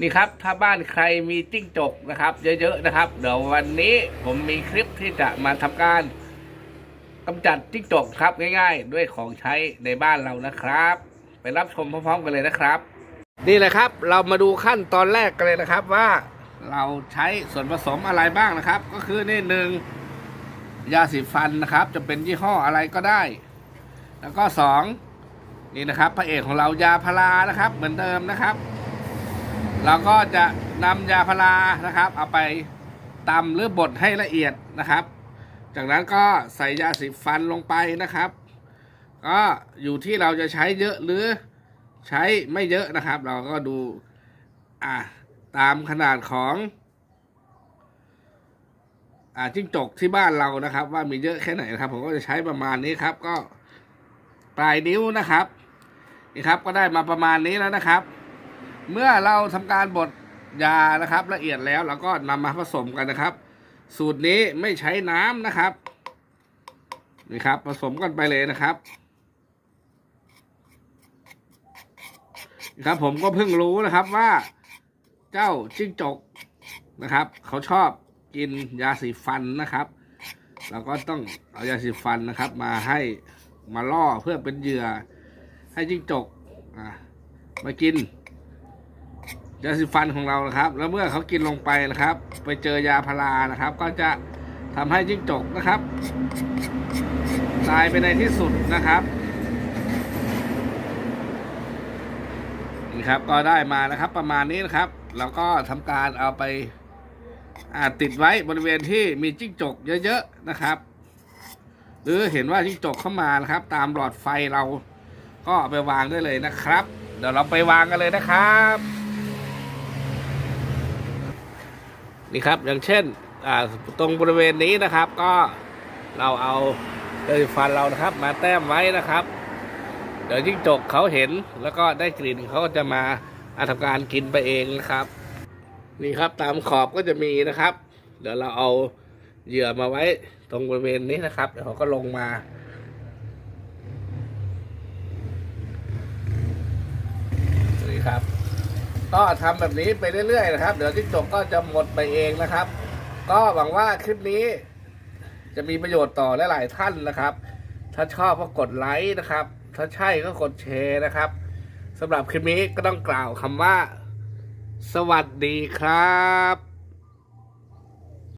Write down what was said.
นี่ครับถ้าบ้านใครมีจิ้งจกนะครับ เยอะๆนะครับ เดี๋ยววันนี้ผมมีคลิปที่จะมาทำการกำจัดจิ้งจกครับง่าย ๆ ด้วยของใช้ในบ้านเรานะครับ ไปรับชมพร้อมๆกันเลยนะครับ นี่เลยครับ เรามาดูขั้นตอนแรกกันเลยนะครับว่าเราใช้ส่วนผสมอะไรบ้างนะครับ ก็คือนี่หนึ่งยาสีฟันนะครับ จะเป็นยี่ห้ออะไรก็ได้ แล้วก็สองนี่นะครับพระเอกของเรายาพารานะครับ เหมือนเดิมนะครับ เราก็จะนำยาพารานะครับ เอาไปตำหรือบดให้ละเอียดนะครับ จากนั้นก็ใส่ยาสีฟันลงไปนะครับ ก็อยู่ที่เราจะใช้เยอะหรือใช้ไม่เยอะนะครับ เราก็ดูอ่าตามขนาดของอ่าจิ้งจกที่บ้านเรานะครับ ว่ามีเยอะแค่ไหนนะครับ ผมก็จะใช้ประมาณนี้ครับ ก็ปลายนิ้วนะครับนี่ครับก็ได้มาประมาณนี้แล้วนะครับ เมื่อเราทำการบดยานะครับ ละเอียดแล้วเราก็นำมาผสมกันนะครับ สูตรนี้ไม่ใช้น้ำนะครับนี่ครับ ผสมกันไปเลยนะครับนี่ครับผมก็เพิ่งรู้นะครับว่าเจ้าจิ้งจกนะครับ เขาชอบกินยาสีฟันนะครับ เราก็ต้องเอายาสีฟันนะครับ มาให้มาล่อเพื่อเป็นเหยื่อให้จิ้งจกมากิน ยาสีฟันของเรานะครับ แล้วเมื่อเขากินลงไปนะครับ ไปเจอยาพารานะครับ ก็จะทำให้จิ้งจกนะครับ ตายไปในที่สุดนะครับนี่ครับก็ได้มานะครับ ประมาณนี้นะครับเราก็ทำการเอาไปอาติดไว้บริเวณที่มีจิ้งจกเยอะ ๆนะครับ หรือเห็นว่าจิ้งจกเข้ามานะครับ ตามหลอดไฟเราก็เอาไปวางได้เลยนะครับ เดี๋ยวเราไปวางกันเลยนะครับ นี่ครับ อย่างเช่นตรงบริเวณนี้นะครับ ก็เราเอาเดยฟันเรานะครับ มาแต้มไว้นะครับ เดี๋ยวจิ้งจกเขาเห็นแล้วก็ได้กลิ่นเขาก็จะมาอาทำการกินไปเองนะครับ นี่ครับตามขอบก็จะมีนะครับ เดี๋ยวเราเอาเหยื่อมาไว้ตรงบริเวณนี้นะครับ เดี๋ยวเขาก็ลงมานี่ครับ ก็ทำแบบนี้ไปเรื่อยๆนะครับ เดี๋ยวจิ้งจกก็จะหมดไปเองนะครับ ก็หวังว่าคลิปนี้ จะมีประโยชน์ต่อหลายๆท่านนะครับ ถ้าชอบก็กดไลค์นะครับ ถ้าใช่ก็กดแชร์นะครับสำหรับคลิปนี้ก็ต้องกล่าวคำว่า สวัสดีครับ